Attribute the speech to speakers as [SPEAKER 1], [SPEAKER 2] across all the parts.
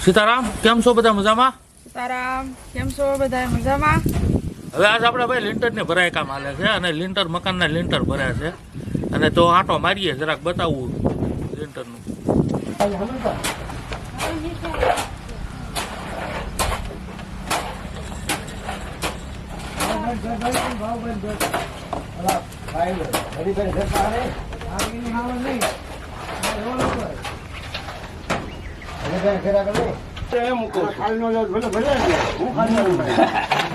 [SPEAKER 1] સીતારામ કેમ છો બધા મજામાં
[SPEAKER 2] સીતારામ કેમ છો બધા મજામાં
[SPEAKER 1] હવે આજ આપણે ભાઈ લિન્ટરને ભરાય કામ હાલે છે અને લિન્ટર મકાનના લિન્ટર ભરાય છે અને તો આંટો મારીએ જરાક બતાવવું લિન્ટરનું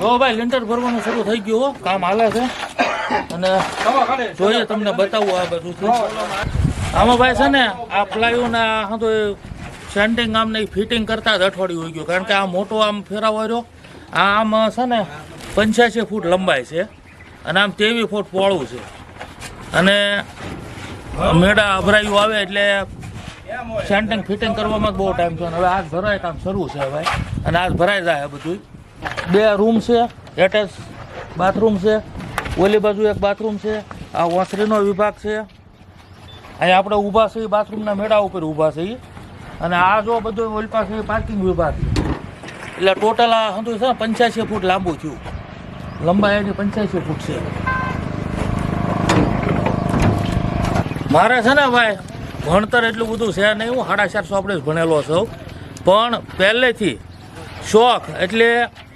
[SPEAKER 1] હો ભાઈ, લિન્ટર ભરવાનું શરૂ થઈ ગયું હો. કામ હાલે છે. અને જોઈએ તમને બતાવું આ બધું. આમાં ભાઈ છે ને, આ પ્લાયના હા તો સેન્ટિંગ આમ નહીં ફિટિંગ કરતા જ અઠવાડિયું હોઈ ગયું. કારણ કે આ મોટો આમ ફેરાવો રહ્યો. આ આમ છે ને, પંચ્યાસી ફૂટ લંબાઈ છે. અને આમ તેવી ફૂટ પહોળું છે. અને મેળા અભરાયું આવે એટલે સેન્ટિંગ ફિટિંગ કરવામાં બહુ ટાઈમ છે હવે આજ ભરાય કામ શરૂ છે ભાઈ. અને આજ ભરાઈ જાય બધું બે રૂમ છે એટેચ બાથરૂમ છે, ઓલી બાજુ એક બાથરૂમ છે, આ ઓસરીનો વિભાગ છે. અહીંયા આપણે ઊભા છીએ, બાથરૂમના મેળા ઉપર ઊભા છીએ. અને આ જો બધો ઓલી પાસે પાર્કિંગ વિભાગ છે. એટલે ટોટલ આ સમજો છે ને, પંચ્યાસી ફૂટ લાંબુ થયું. લંબાઈ એની પંચ્યાસી ફૂટ છે. મારે છે ને ભાઈ ભણતર એટલું બધું છે નહીં હું સાડા ચારસો આપણે ભણેલો છું. પણ પહેલેથી શોખ એટલે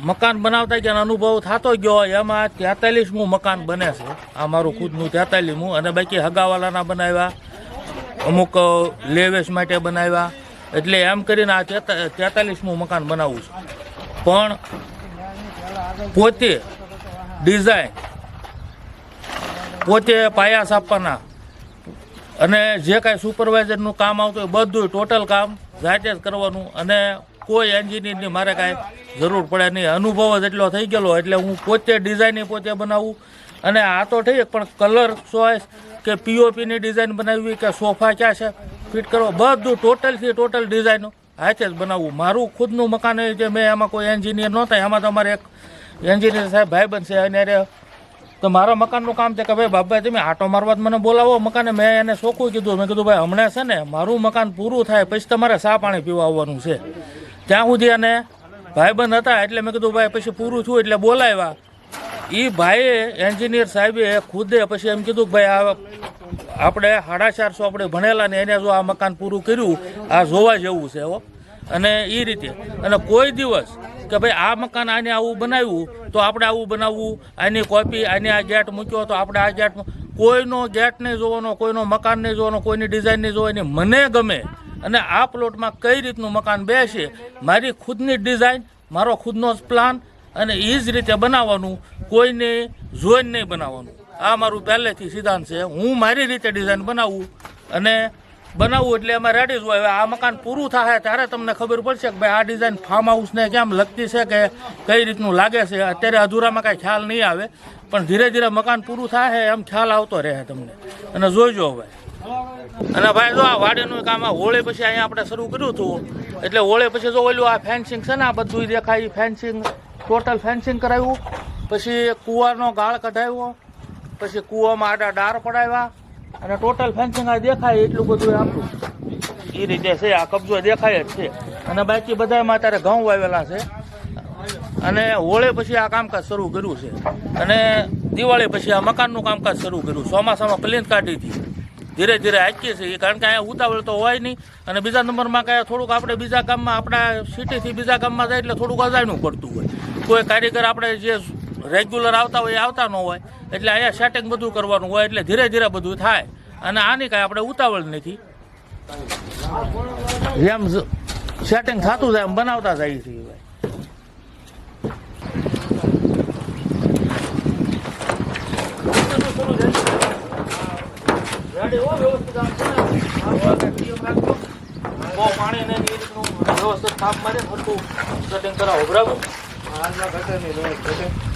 [SPEAKER 1] મકાન બનાવતા ગયા અનુભવ થતો ગયો એમાં તેતાલીસમું મકાન બને છે. આ મારું ખુદનું તેતાલીસમું અને બાકી હગાવાલાના બનાવ્યા. અમુક લેવેશ માટે બનાવ્યા. એટલે એમ કરીને આ તેતાલીસમું મકાન બનાવું છું. પણ પોતે ડિઝાઇન પોતે પાયા છાપવાના અને જે કાંઈ સુપરવાઇઝરનું કામ આવતું હોય બધું ટોટલ કામ જાતે જ કરવાનું. અને કોઈ એન્જિનિયરની મારે કાંઈ જરૂર પડે નહીં. અનુભવ જ એટલો થઈ ગયેલો એટલે હું પોતે ડિઝાઇન પોતે બનાવું. અને આ તો ઠીક, પણ કલર ચોઈસ કે પીઓપીની ડિઝાઇન બનાવવી કે સોફા ક્યાં છે ફિટ કરવો, બધું ટોટલથી ટોટલ ડિઝાઇનો હાથે જ બનાવવું મારું ખુદનું મકાન જે મેં એમાં કોઈ એન્જિનિયર નહોતા એમાં તમારે એક એન્જિનિયર સાહેબ ભાઈબંધ છે અને તો મારા મકાનનું કામ છે કે ભાઈ બાપભાઈ તમે આટો મારવા મને બોલાવો. મકાને મેં એને ચોખ્ખું કીધું. મેં કીધું, ભાઈ, હમણાં છે ને મારું મકાન પૂરું થાય પછી તમારે સા પાણી પીવા આવવાનું છે. ત્યાં સુધી અને ભાઈબંધ હતા એટલે મેં કીધું, ભાઈ, પછી પૂરું થયું એટલે બોલાવ્યા. એ ભાઈએ, એન્જિનિયર સાહેબે ખુદે પછી એમ કીધું કે, ભાઈ, આ આપણે સાડા ચારસો આપણે ભણેલા ને એને જો આ મકાન પૂરું કર્યું, આ જોવા જેવું છે, હો. અને એ રીતે. અને કોઈ દિવસ કે ભાઈ આ મકાન આને આવું બનાવ્યું, તો આપણે આવું બનાવવું. આની કોપી, આને આ ગેટ મૂક્યો, તો આપણે આ ગેટ કોઈનો ગેટ નહીં જોવાનો, કોઈનો મકાન નહીં જોવાનો, કોઈની ડિઝાઇન નહીં જોવાની મને ગમે. અને આ પ્લોટમાં કઈ રીતનું મકાન બેસે, મારી ખુદની ડિઝાઇન, મારો ખુદનો જ પ્લાન અને એ જ રીતે બનાવવાનું, કોઈને જોઈને નહીં બનાવવાનું. આ મારું પહેલેથી સિદ્ધાંત છે, હું મારી રીતે ડિઝાઇન બનાવું અને બનાવવું એટલે એમાં રેડી હોય. આ મકાન પૂરું થાય ત્યારે તમને ખબર પડશે કે ભાઈ આ ડિઝાઇન ફાર્મ હાઉસને કેમ લગતી છે કે કઈ રીતનું લાગે છે. અત્યારે અધૂરામાં કાંઈ ખ્યાલ નહીં આવે. પણ ધીરે ધીરે મકાન પૂરું થાય એમ ખ્યાલ આવતો રહે તમને. અને જોઈજો હવે. અને ભાઈ જો આ વાડીનું કામ આ હોળી પછી અહીંયા આપણે શરૂ કર્યું હતું. એટલે હોળી પછી જો ઓલું આ ફેન્સિંગ છે ને, આ બધું દેખાય. ફેન્સિંગ ટોટલ ફેન્સિંગ કરાવ્યું. પછી કૂવાનો ગાળ કઢાવ્યો. પછી કૂવામાં આડા ડાર પડાવ્યા. અને ટોટલ ફેન્સિંગ આ દેખાય એટલું બધું આપણું. એ રીતે છે આ કબજો દેખાય જ છે. અને બાકી બધામાં અત્યારે ઘઉં વાવેલા છે. અને હોળે પછી આ કામકાજ શરૂ કર્યું છે. અને દિવાળી પછી આ મકાનનું કામકાજ શરૂ કર્યું. ચોમાસામાં પ્લેન કાઢી હતી. ધીરે ધીરે હાંકીએ છીએ. કારણ કે અહીંયા ઉતાવળ તો હોય નહીં. અને બીજા નંબરમાં કાંઈ થોડુંક આપણે બીજા ગામમાં આપણા સિટીથી બીજા ગામમાં જાય એટલે થોડુંક અજાણ્યું પડતું હોય. કોઈ કારીગર આપણે જે રેગ્યુલર આવતા હોય એ આવતા ન હોય. એટલે અહીંયા સેટિંગ બધું કરવાનું હોય એટલે ધીરે ધીરે બધું થાય. અને આની કાંઈ આપણે ઉતાવળ નથી. જેમ સેટિંગ થતું જાય એમ બનાવતા જાય છીએ ભાઈ. રેડી હો વ્યવસ્થિત આમ છે બહુ પાણી ને રીતનું વ્યવસ્થિત થાપ મારે હરખું સેટિંગ કરાવો બરાબર?
[SPEAKER 3] હાલમાં ઘટે નહીં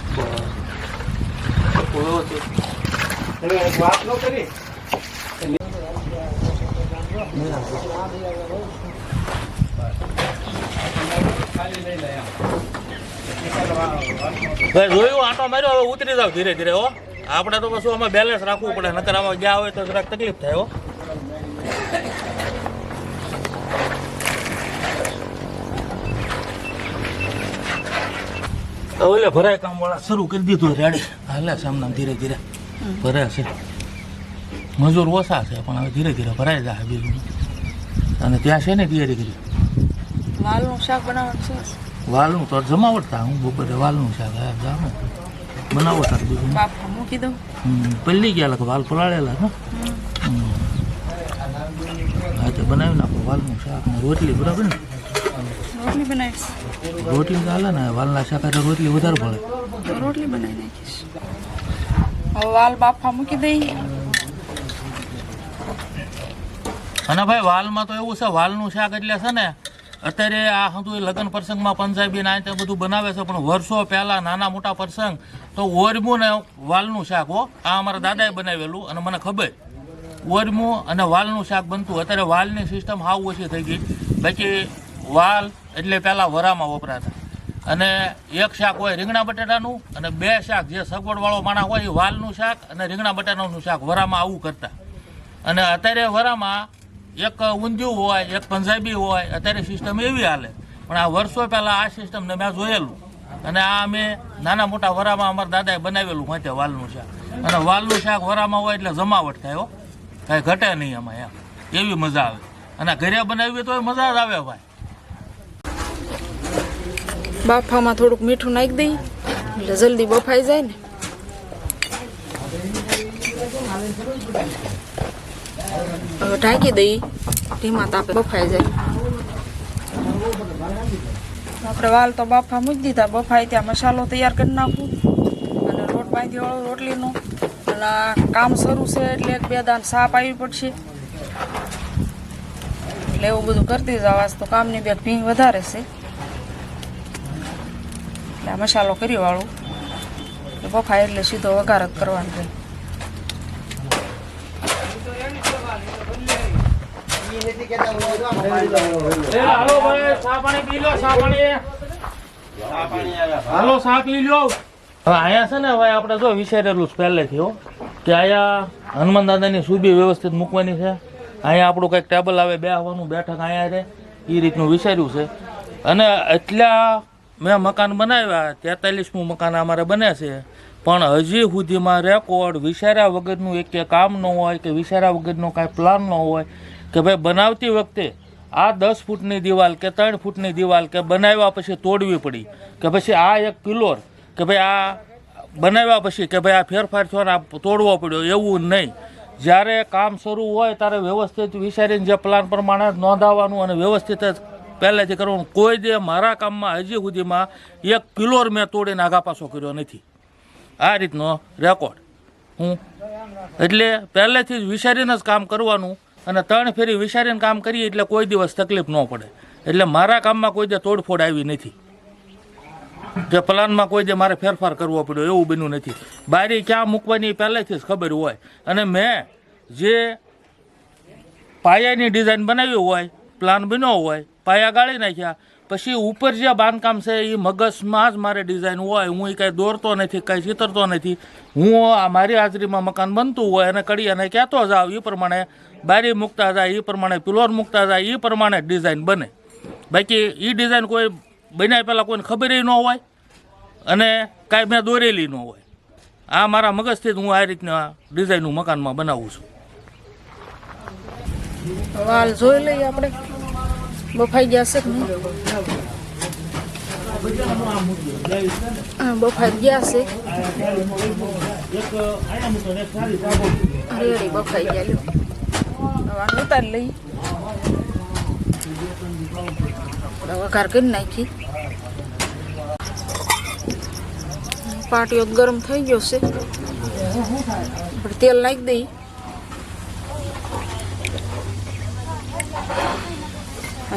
[SPEAKER 1] ભાઈ, જોયું? આટો માર્યો, હવે ઉતરી જાવ ધીરે ધીરે, હો. આપણે તો પછી આમાં બેલેન્સ રાખવું પડે, નકર આમાં ગયા હોય તો જરાક તકલીફ થાય, હો. ઓલે ભરાય કામ વાળા શરૂ કરી દીધું રેડી. હાલે સામના ધીરે ધીરે. ભરે છે. મજૂર ઓછા છે પણ હવે ધીરે ધીરે ભરાઈ જાય બીજું. અને ત્યાં છે ને તૈયારી કરી.
[SPEAKER 2] વાલનું શાક બનાવવાનું છે?
[SPEAKER 1] વાલનું તો જમાવડતા હું બપોરે વાલનું શાક હા જાણું બનાવતા બીજું.
[SPEAKER 2] બાપા મૂકી દઉં.
[SPEAKER 1] પલ્લી ગયા લખ વાલ પલાળેલા હા. હા તો બનાવી નાખો વાલનું શાક ને રોટલી બરાબર ને?
[SPEAKER 2] રોટલી બનાવીશ
[SPEAKER 1] રોટલી ચાલે ને વાલના શાક રોટલી વધારે પડે
[SPEAKER 2] રોટલી બનાવી નાખીશ. હવે વાલ બાફા મૂકી દઈ.
[SPEAKER 1] અને ભાઈ વાલમાં તો એવું છે વાલનું શાક એટલે છે ને અત્યારે આ હતું લગ્ન પ્રસંગમાં પંજાબી ના તે બધું બનાવે છે પણ વર્ષો પહેલા નાના મોટા પ્રસંગ તો ઓરમું ને વાલનું શાક હો. આ અમારા દાદાએ બનાવેલું અને મને ખબર. ઓરમું અને વાલનું શાક બનતું. અત્યારે વાલની સિસ્ટમ હાવ ઓછી થઈ ગઈ. બાકી વાલ એટલે પહેલાં વરામાં વપરાતા. અને એક શાક હોય રીંગણા બટાટાનું અને બે શાક જે સગવડવાળો માણસ હોય એ વાલનું શાક અને રીંગણા બટાટાનું શાક વરામાં આવું કરતા. અને અત્યારે વરામાં એક ઊંધિયું હોય, એક પંજાબી હોય, અત્યારે સિસ્ટમ એવી હાલે. પણ આ વર્ષો પહેલાં આ સિસ્ટમને મેં જોયેલું. અને આ અમે નાના મોટા વરામાં અમારા દાદાએ બનાવેલું હોય વાલનું શાક. અને વાલનું શાક વરામાં હોય એટલે જમાવટ થાય કાંઈ ઘટે નહીં એમાં એમ. એવી મજા આવે. અને ઘરે બનાવીએ તો મજા જ આવે ભાઈ.
[SPEAKER 2] બાફામાં થોડુંક મીઠું નાખી દઈ એટલે જલ્દી બફાઈ જાય ને. હવે ઢાંકી દઈએ. ધીમા તાપે બફાઈ જાય. આપણે વાલ તો બાફા મૂકી દીધા. બફાઈ ત્યાં મસાલો તૈયાર કરી નાખું. અને રોટ બાંધી વાળો રોટલીનો. અને કામ શરૂ છે એટલે એક બે દાન સાપ આવી પડશે. એટલે એવું બધું કરતી જાવ. આજ તો કામની બે ભીંગ વધારે છે. એટલે મસાલો કરી વાળું. એ બફાય એટલે સીધો વઘાર જ કરવાનો રહે
[SPEAKER 1] હાલો ભાઈ ચા પી લો હવે અહીંયા છે ને હવે આપણે જો વિચારેલું છે પહેલેથી હો કે અહીંયા હનુમાન દાદાની સુબી વ્યવસ્થિત મૂકવાની છે. અહીંયા આપણું કંઈક ટેબલ આવે બેસવાનું બેઠક અહીંયા રહે. એ રીતનું વિચાર્યું છે. અને એટલા મેં મકાન બનાવ્યા, તેતાલીસમું મકાન અમારે બને છે. પણ હજી સુધીમાં રેકોર્ડ વિચાર્યા વગરનું એક કામ ન હોય, કે વિચાર્યા વગરનો કાંઈ પ્લાન ન હોય, કે ભાઈ બનાવતી વખતે આ દસ ફૂટની દિવાલ કે ત્રણ ફૂટની દિવાલ કે બનાવ્યા પછી તોડવી પડી, કે પછી આ એક પિલોર કે ભાઈ આ બનાવ્યા પછી કે ભાઈ આ ફેરફાર થયો આ તોડવો પડ્યો, એવું નહીં. જ્યારે કામ શરૂ હોય ત્યારે વ્યવસ્થિત વિચારીને જે પ્લાન પ્રમાણે નોંધાવવાનું અને વ્યવસ્થિત પહેલેથી કરવાનું કોઈ દે મારા કામમાં હજી સુધીમાં એક પિલોર મેં તોડીને આગા પાછો કર્યો નથી. આ રીતનો રેકોર્ડ હું એટલે પહેલેથી જ વિચારીને જ કામ કરવાનું અને ત્રણ ફેરી વિચારીને કામ કરીએ એટલે કોઈ દિવસ તકલીફ ન પડે. એટલે મારા કામમાં કોઈ દે તોડફોડ આવી નથી. જે પ્લાનમાં કોઈ દે મારે ફેરફાર કરવો પડ્યો એવું બન્યું નથી. બારી ક્યાં મૂકવાની પહેલેથી જ ખબર હોય. અને મેં જે પાયાની ડિઝાઇન બનાવી હોય પ્લાન બન્યો હોય પાયા ગાળી નાખ્યા. પછી ઉપર જે બાંધકામ છે એ મગજમાં જ મારે ડિઝાઇન હોય. હું એ કાંઈ દોરતો નથી, કાંઈ ચિતરતો નથી. હું આ મારી હાજરીમાં મકાન બનતું હોય અને કડિયાને કહેતો જાઉં એ પ્રમાણે બારી મૂકતા જાય એ પ્રમાણે પિલોર મૂકતા જાય એ પ્રમાણે ડિઝાઇન બને. બાકી એ ડિઝાઇન કોઈ બન્યા પહેલાં કોઈને ખબર ન હોય અને કાંઈ મેં દોરેલી ન હોય. આ મારા મગજથી જ હું આ રીતના ડિઝાઇનનું મકાનમાં બનાવું છું.
[SPEAKER 2] સવાલ જોઈ લઈએ આપણે. બફાઈ ગયા છે બફાઈ ગયા છે. રેડી બફાઈ ગયા હવે ઉતારી લઈ વઘાર કરી નાખી પાટીઓ ગરમ થઈ ગયો છે. તેલ નાખી દઈએ.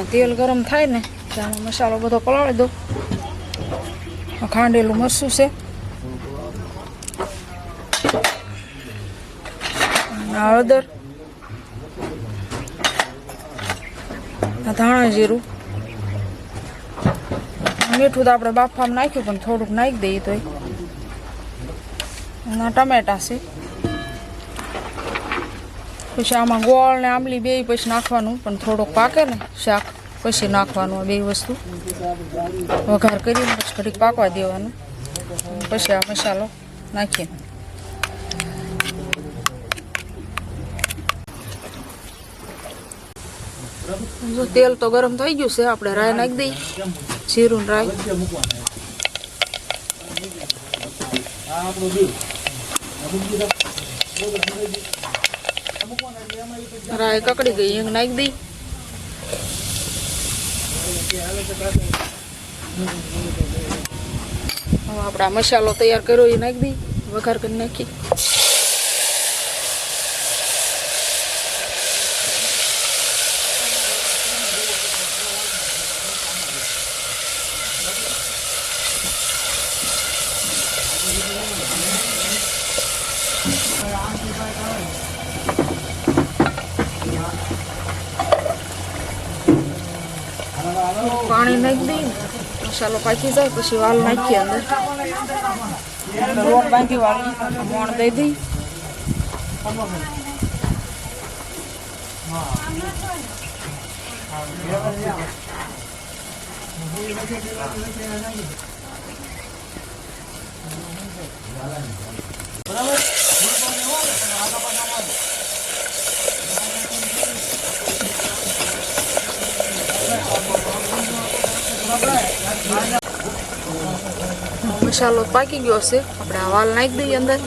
[SPEAKER 2] તેલ ગરમ થાય ને ત્યાં મસાલો બધો પલાળી દો ખાંડેલું મરસું છે. હળદર. ધાણા જીરું. મીઠું તો આપણે બાફામાં નાખ્યું પણ થોડુંક નાખી દઈએ તોય. ટમેટા છે. પછી આમાં ગોળ ને આંબલી બે પછી નાખવાનું, પણ થોડોક પાકે ને શાક, પછી નાખવાનું બે વસ્તુ. વઘાર કરીને પછી ઘડીક પાકવા દેવાનું. પછી આ મસાલો નાખીએ. જો તેલ તો ગરમ થઈ ગયું છે, આપણે રાઈ નાખી દઈએ. જીરું ને રાઈ. રાઈ કકડી ગઈ નાખ નાખી દઈ હવે આપણે મસાલો તૈયાર કર્યો, એ નાખી દઈ વઘાર કરી નાખી. પાણી નાખી દઈ મસાલો પાકી જાય પછી વાલ નાખીએ અંદર. લોટ બાંધી વાળી મોણ દઈ દઈ. મસાલો પાકી ગયો છે. આપણે આ વાલ નાખી દઈએ અંદર.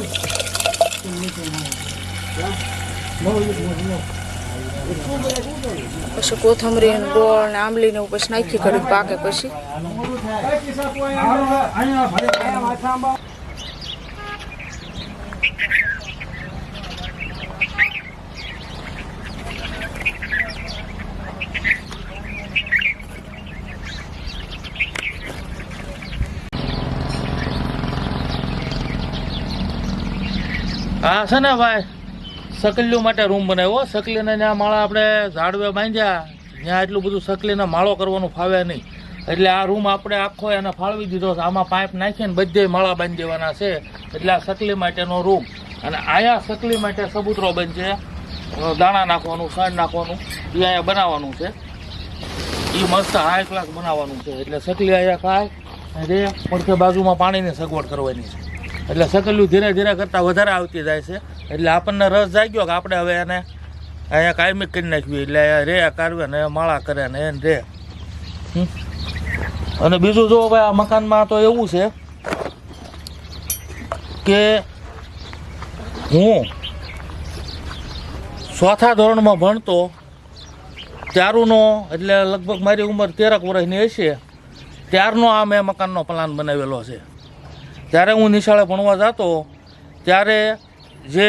[SPEAKER 2] પછી કોથમરી ને ગોળ ને આંબલી ને પછી નાખી ઘડી પાકે પછી.
[SPEAKER 1] હા છે ને ભાઈ, સકલીઓ માટે રૂમ બનાવ્યો. સકલીને ત્યાં માળા આપણે ઝાડવે બાંધ્યા. ત્યાં એટલું બધું સકલીને માળો કરવાનું ફાવે નહીં. એટલે આ રૂમ આપણે આખો એને ફાળવી દીધો છે. આમાં પાઇપ નાખીને બધે માળા બાંધી દેવાના છે. એટલે આ સકલી માટેનો રૂમ અને આયા સકલી માટે સબૂતરો બનશે. દાણા નાખવાનું સાણ નાખવાનું. એ અહીંયા બનાવવાનું છે. એ મસ્ત હાઈ ક્લાસ બનાવવાનું છે. એટલે સકલી અહીંયા ખાય. રે પડખે બાજુમાં પાણીની સગવડ કરવાની છે. એટલે સકલું ધીરે ધીરે કરતાં વધારે આવતી જાય છે. એટલે આપણને રસ જાગ્યો કે આપણે હવે એને અહીંયા કાયમિક કરી નાખવી. એટલે રે કાઢવે ને માળા કરે ને એને રે. અને બીજું જો ભાઈ, આ મકાનમાં તો એવું છે કે હું ચોથા ધોરણમાં ભણતો, ત્યારુંનો એટલે લગભગ મારી ઉંમર તેરક વર્ષની હશે, ત્યારનો આ મેં મકાનનો પ્લાન બનાવેલો છે. જ્યારે હું નિશાળે ભણવા જતો, ત્યારે જે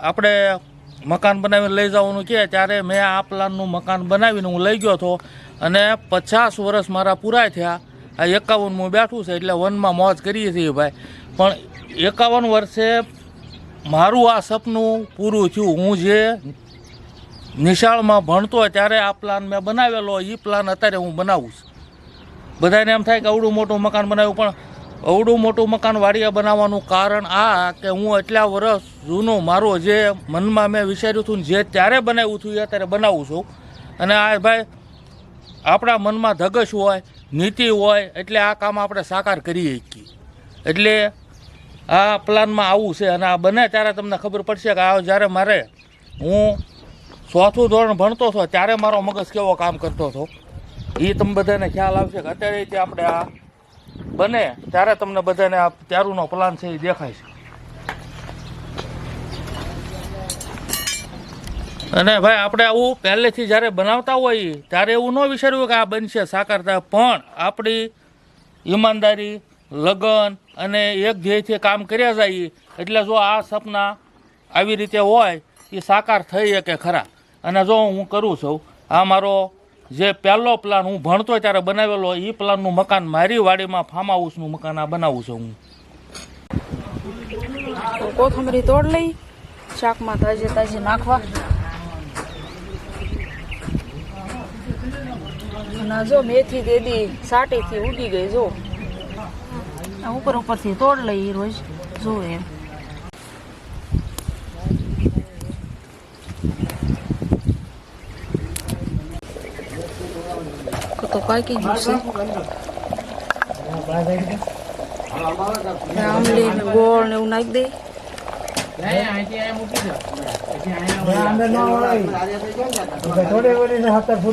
[SPEAKER 1] આપણે મકાન બનાવીને લઈ જવાનું કહે ત્યારે મેં આ પ્લાનનું મકાન બનાવીને હું લઈ ગયો હતો અને પચાસ વર્ષ મારા પૂરા થયા. આ એકાવનમાં બેઠું છે, એટલે વનમાં મોજ કરીએ છીએ ભાઈ. પણ એકાવન વર્ષે મારું આ સપનું પૂરું થયું. હું જે નિશાળમાં ભણતો ત્યારે આ પ્લાન મેં બનાવેલો. એ પ્લાન અત્યારે હું બનાવું છું. બધાને એમ થાય કે આવડું મોટું મકાન બનાવ્યું, પણ અવડું મોટું મકાન વાડિયા બનાવવાનું કારણ આ કે હું એટલા વર્ષ જૂનું મારો જે મનમાં મેં વિચાર્યું હતું જે ત્યારે બનાવ્યું છું એ અત્યારે બનાવું છું. અને આ ભાઈ, આપણા મનમાં ધગશ હોય, નીતિ હોય, એટલે આ કામ આપણે સાકાર કરીએ શકીએ. એટલે આ પ્લાનમાં આવું છે અને આ બને ત્યારે તમને ખબર પડશે કે આ જ્યારે મારે હું ચોથું ધોરણ ભણતો હતો ત્યારે મારો મગજ કેવો કામ કરતો હતો. એ તમને બધાને ખ્યાલ આવશે કે અત્યારે આપણે આ બને, ત્યારે તમને બધાને આ ત્યારુંનો પ્લાન છે એ દેખાય છે. અને ભાઈ, આપણે આવું પહેલેથી જ્યારે બનાવતા હોઈએ ત્યારે એવું ન વિચાર્યું કે આ બનશે સાકારતા, પણ આપણી ઈમાનદારી, લગન અને એક ધ્યેયથી કામ કર્યા જઈએ એટલે જો આ સપના આવી રીતે હોય એ સાકાર થઈ શકે ખરા. અને જો હું કરું છું, આ મારો જે પહેલો પ્લાન હું ભણતો ત્યારે બનાવેલો, એ પ્લાનનું મકાન મારી વાડીમાં ફાર્મ હાઉસનું મકાન આ બનાવું છું હું.
[SPEAKER 2] કોથમરી તોડ લઈ, શાકમાં તાજે તાજે નાખવા. આ જો મેથી દેદી સાટીથી ઉડી ગઈ, જો. ઉપર ઉપરથી તોડ લઈ રોજ જો એમ. પાકી ગયું છે આમલી ને ગોળ ને એવું નાખી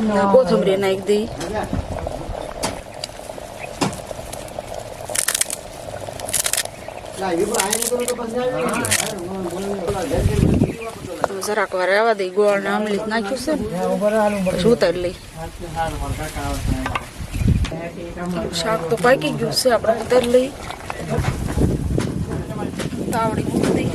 [SPEAKER 3] ને
[SPEAKER 2] કોથમરી નાખી દઈ જરાક વાર રહેવા દઈ ગોળ ને આમલી નાખ્યું છે પછી ઉતારી લઈ શાક તો પાકી ગયું છે, આપણે ઉતારી લઈ તાવડી મૂકી દઈ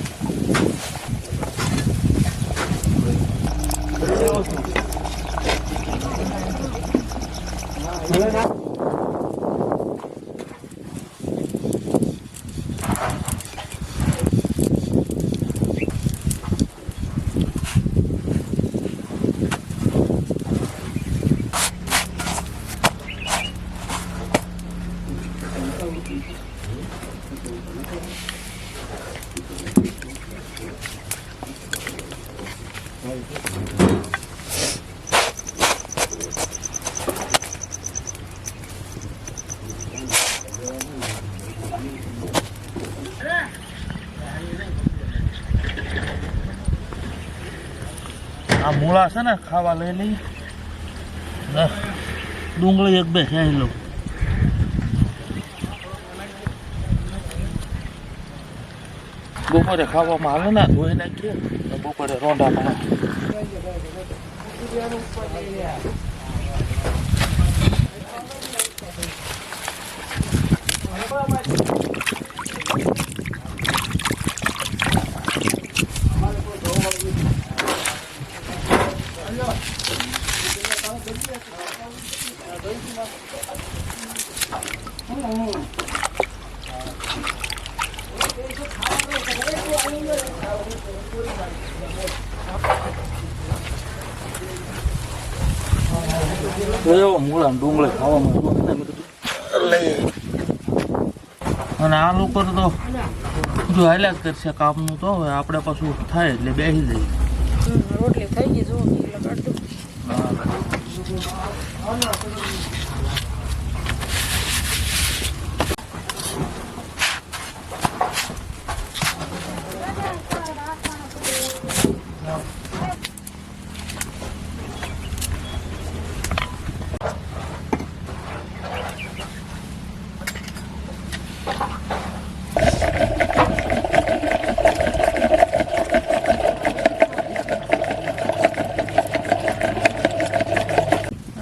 [SPEAKER 1] આ મૂળા છે ને ખાવા લઈ લઈ ને ડુંગળી એક બે ખાઈ લઉં બપોરે ખાવામાં આવે ને ધોઈ નાખીએ બપોરે Thank પાણા એવો મૂળા ડુંગળે ખાવામાં અને આ લોકો તો જો હાલ્યા જ કરશે કામનું તો હવે આપણે પાછું થાય એટલે બેસી જઈએ
[SPEAKER 2] રોટલી થઈ ગઈ જો એટલે કાઢી દઉં.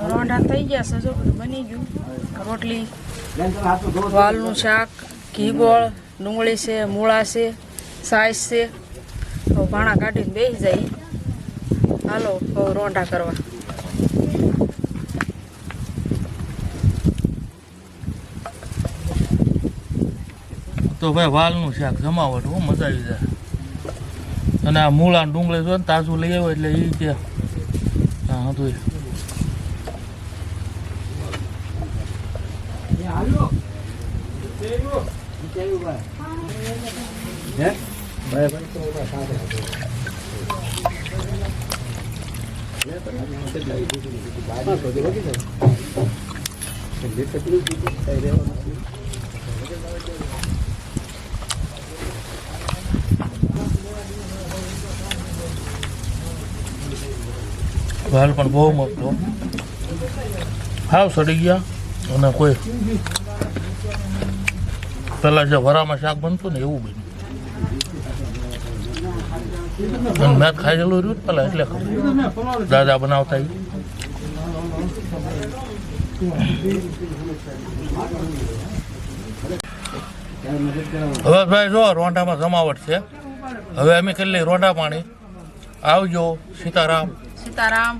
[SPEAKER 2] રોંઢા થઈ ગયા છે જો બધું બની ગયું રોટલી વાલનું શાક ઘીગોળ ડુંગળી છે, મૂળા છે સાઈઝ છે. હવે ભાણા કાઢીને બેસી જાય. હાલો હવે રોંઢા કરવા.
[SPEAKER 1] તો ભાઈ વાલનું શાક જમાવટ હો, મજા આવી જાય. અને આ મૂળા ડુંગળી જો ને તાજું લઈ આવ્યો એટલે એ કે, હા હતું વાલ પણ બહુ મોટો. હાવ સડી ગયા અને કોઈ પેલા જે વરામાં શાક બનતું ને એવું બન્યું. અને મેં ગયેલું રહ્યું પેલા, એટલે. દાદા બનાવતા. હવે ભાઈ જો, રોંઢામાં જમાવટ છે હવે અમે લઈએ રોંઢા પાણી આવજો, સીતારામ
[SPEAKER 2] સીતારામ